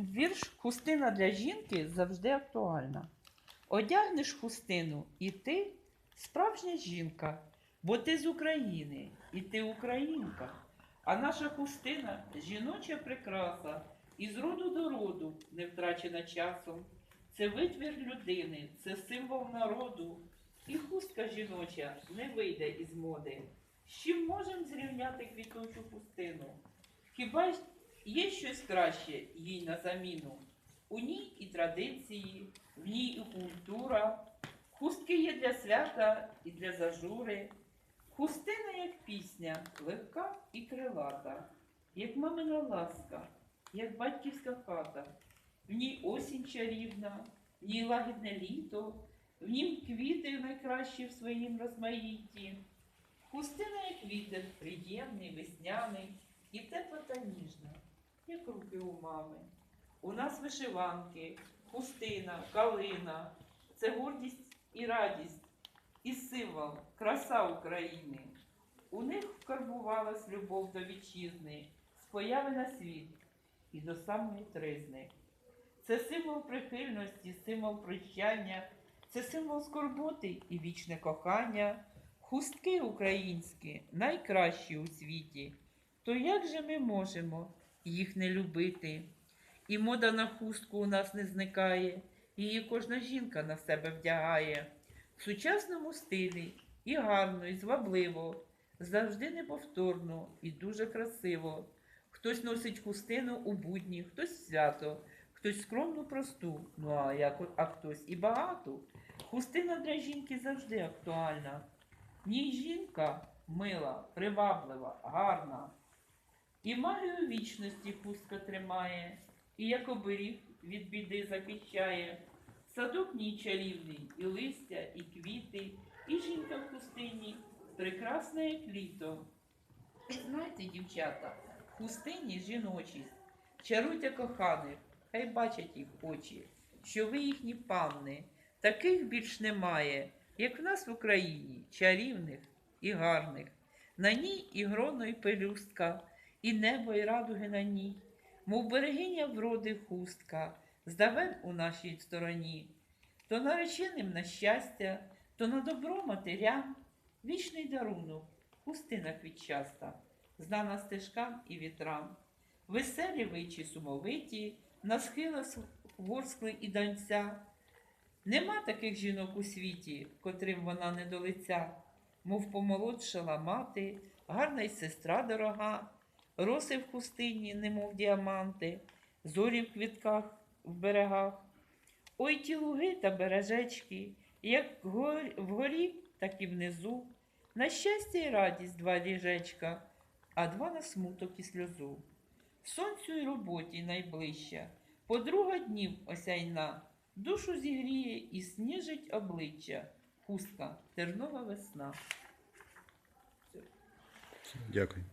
Вірш хустина для жінки завжди актуальна. Одягнеш хустину, і ти справжня жінка, бо ти з України, і ти українка. А наша хустина жіноча прикраса, і з роду до роду не втрачена часом. Це витвір людини, це символ народу. І хустка жіноча не вийде із моди. З чим можемо зрівняти квітучу хустину? Хіба є щось краще їй на заміну? У ній і традиції, в ній і культура. Хустки є для свята і для зажури. Хустина, як пісня, легка і крилата, як мамина ласка, як батьківська хата. В ній осінь чарівна, в ній лагідне літо, в нім квіти найкращі в своїм розмаїтті. Хустина, як вітер, приємний, весняний і тепла та ніжна, як руки у мами. У нас вишиванки, хустина, калина це гордість і радість, і символ, краса України. У них вкарбувалась любов до вітчизни, з появи на світ і до самої тризни. Це символ прихильності, символ прощання, це символ скорботи і вічне кохання. Хустки українські найкращі у світі. То як же ми можемо їх не любити? І мода на хустку у нас не зникає, її кожна жінка на себе вдягає. В сучасному стилі і гарно, і звабливо, завжди неповторно і дуже красиво. Хтось носить хустину у будні, хтось свято, хтось скромну просту, ну а, як, а хтось і багату. Хустина для жінки завжди актуальна. Ній жінка мила, приваблива, гарна. І магію вічності хустка тримає, і як оберіг від біди захищає. Садок ній чарівний, і листя, і квіти, і жінка в хустині, прекрасна, як літо. Знаєте, дівчата, в хустині жіночість, чаруйте коханих, хай бачать їх очі, що ви їхні панни, таких більш немає, як в нас в Україні, чарівних і гарних. На ній і гроно, і пелюстка, і небо, і радуги на ній, мов берегиня вроди хустка, здавен у нашій стороні, то нареченим на щастя, то на добро матерям, вічний дарунок, хустина квітчаста, знана стежкам і вітрам. Веселі ви чи сумовиті, на схилах ворскли і данця. Нема таких жінок у світі, котрим вона не до лиця, мов помолодшала мати, гарна й сестра дорога, роси в хустині, немов діаманти, зорі в квітках в берегах. Ой ті луги та бережечки, як вгорі, так і внизу. На щастя й радість два ліжечка, а два на смуток і сльозу. Сонцю й роботі найближча, подруга днів осяйна, душу зігріє і сніжить обличчя. Хустка, тернова весна. Дякую.